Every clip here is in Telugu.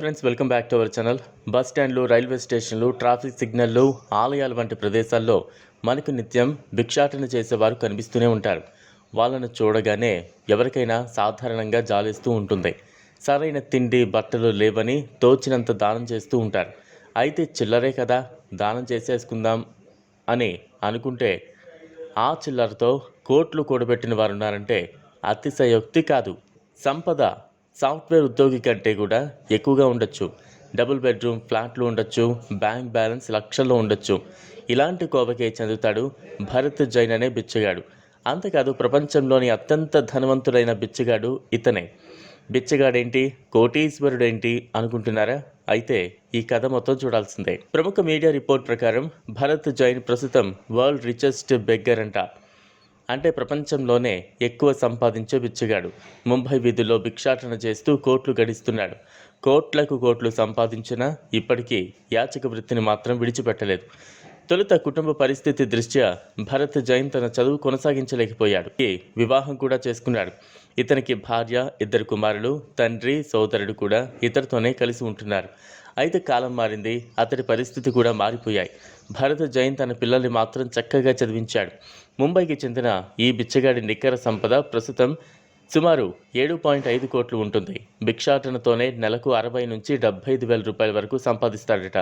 Friends welcome back to our channel bus స్టాండ్లు railway స్టేషన్లు ట్రాఫిక్ సిగ్నల్లు ఆలయాలు వంటి ప్రదేశాల్లో మనకు నిత్యం భిక్షాటన చేసేవారు కనిపిస్తూనే ఉంటారు. వాళ్ళను చూడగానే ఎవరికైనా సాధారణంగా జాలిస్తూ ఉంటుంది. సరైన తిండి బట్టలు లేవని తోచినంత దానం చేస్తూ ఉంటారు. అయితే చిల్లరే కదా దానం చేసేసుకుందాం అని అనుకుంటే ఆ చిల్లరతో కోట్లు కూడబెట్టిన వారు ఉన్నారంటే అతిశయోక్తి కాదు. సంపద సాఫ్ట్వేర్ ఉద్యోగి కంటే కూడా ఎక్కువగా ఉండొచ్చు. డబుల్ బెడ్రూమ్ ఫ్లాట్లు ఉండొచ్చు బ్యాంక్ బ్యాలెన్స్ లక్షల్లో ఉండొచ్చు. ఇలాంటి కోవకే చెందుతాడు భరత్ జైన్ అనే బిచ్చగాడు. అంతేకాదు ప్రపంచంలోని అత్యంత ధనవంతుడైన బిచ్చగాడు ఇతనే. బిచ్చగాడేంటి? కోటీశ్వరుడేంటి అనుకుంటున్నారా? అయితే ఈ కథ మొత్తం చూడాల్సిందే. ప్రముఖ మీడియా రిపోర్ట్ ప్రకారం భరత్ జైన్ ప్రస్తుతం వరల్డ్ రిచెస్ట్ బెగ్గర్ అంట. అంటే ప్రపంచంలోనే ఎక్కువ సంపాదించే బిచ్చగాడు. ముంబై వీధుల్లో భిక్షాటన చేస్తూ కోట్లు గడిస్తున్నాడు. కోట్లకు కోట్లు సంపాదించినా ఇప్పటికీ యాచక వృత్తిని మాత్రం విడిచిపెట్టలేదు. తొలుత కుటుంబ పరిస్థితి దృష్ట్యా భరత్ జైన్ తన చదువు కొనసాగించలేకపోయాడు. ఈ వివాహం కూడా చేసుకున్నాడు. ఇతనికి భార్య ఇద్దరు కుమారులు తండ్రి సోదరుడు కూడా ఇతరుతోనే కలిసి ఉంటున్నారు. అయితే కాలం మారింది అతడి పరిస్థితి కూడా మారిపోయాయి. భరత్ జైన్ తన పిల్లల్ని మాత్రం చక్కగా చదివించాడు. ముంబైకి చెందిన ఈ బిచ్చగాడి నిక్కర సంపద ప్రస్తుతం సుమారు ఏడు పాయింట్ ఐదు కోట్లు ఉంటుంది. భిక్షాటనతోనే నెలకు అరవై నుంచి డెబ్బై ఐదు వేల రూపాయల వరకు సంపాదిస్తాడట.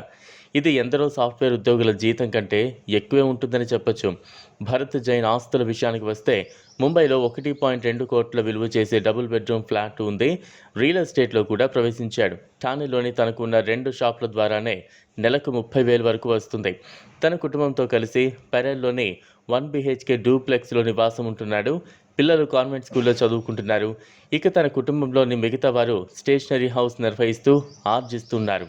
ఇది ఎందరో సాఫ్ట్వేర్ ఉద్యోగుల జీతం కంటే ఎక్కువే ఉంటుందని చెప్పొచ్చు. భరత్ జైన్ ఆస్తుల విషయానికి వస్తే ముంబైలో ఒకటి పాయింట్ రెండు కోట్ల విలువ చేసే డబుల్ బెడ్రూమ్ ఫ్లాట్ ఉంది. రియల్ ఎస్టేట్లో కూడా ప్రవేశించాడు. ఠానేలోని తనకున్న రెండు షాపుల ద్వారానే నెలకు ముప్పై వేల వరకు వస్తుంది. తన కుటుంబంతో కలిసి పెరల్లోని వన్ బిహెచ్కే డూప్లెక్స్లో నివాసం ఉంటున్నాడు. పిల్లలు కాన్వెంట్ స్కూల్లో చదువుకుంటున్నారు. ఇక తన కుటుంబంలోని మిగతా వారు స్టేషనరీ హౌస్ నిర్వహిస్తూ ఆర్జిస్తున్నారు.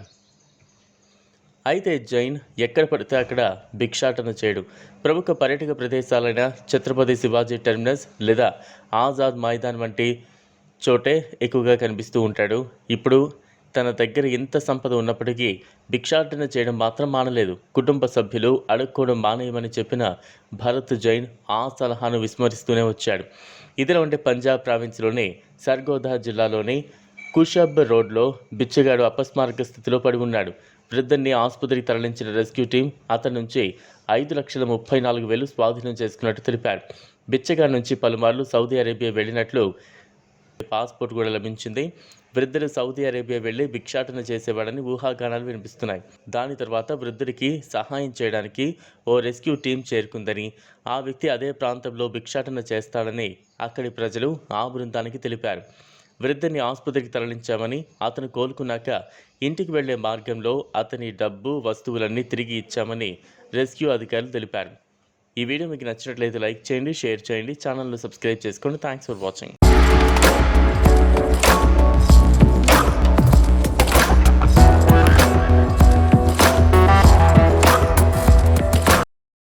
అయితే జైన్ ఎక్కడ పడితే అక్కడ భిక్షాటన చేయడు. ప్రముఖ పర్యాటక ప్రదేశాలైన ఛత్రపతి శివాజీ టెర్మినస్ లేదా ఆజాద్ మైదాన్ వంటి చోటే ఎక్కువగా కనిపిస్తూ ఉంటాడు. ఇప్పుడు తన దగ్గర ఎంత సంపద ఉన్నప్పటికీ భిక్షాటన చేయడం మాత్రం మానలేదు. కుటుంబ సభ్యులు అడుక్కోవడం మానేయమని చెప్పిన భరత్ జైన్ ఆ సలహాను విస్మరిస్తూనే వచ్చాడు. ఇదిలో ఉంటే పంజాబ్ ప్రావిన్స్లోని సర్గోదా జిల్లాలోని కుషబ్ రోడ్లో బిచ్చగాడు అపస్మారక స్థితిలో పడి ఉన్నాడు. వృద్ధుణ్ణి ఆసుపత్రికి తరలించిన రెస్క్యూ టీం అతని నుంచి ఐదు లక్షల ముప్పై నాలుగు వేలు స్వాధీనం చేసుకున్నట్టు తెలిపారు. బిచ్చగాడి నుంచి పలుమార్లు సౌదీ అరేబియా వెళ్ళినట్లు పాస్పోర్ట్ కూడా లభించింది. వృద్ధుడు సౌదీ అరేబియా వెళ్ళి భిక్షాటన చేసేవాడని ఊహాగానాలు వినిపిస్తున్నాయి. దాని తర్వాత వృద్ధుడికి సహాయం చేయడానికి ఓ రెస్క్యూ టీం చేరుకుందని ఆ వ్యక్తి అదే ప్రాంతంలో భిక్షాటన చేస్తాడని అక్కడి ప్రజలు ఆ బృందానికి తెలిపారు. వృద్ధుని ఆసుపత్రికి తరలించామని అతను కోలుకున్నాక ఇంటికి వెళ్ళే మార్గంలో అతని డబ్బు వస్తువులన్నీ తిరిగి ఇచ్చామని రెస్క్యూ అధికారులు తెలిపారు. ఈ వీడియో మీకు నచ్చినట్లయితే లైక్ చేయండి షేర్ చేయండి ఛానల్ను సబ్స్క్రైబ్ చేసుకోండి. Thanks for watching.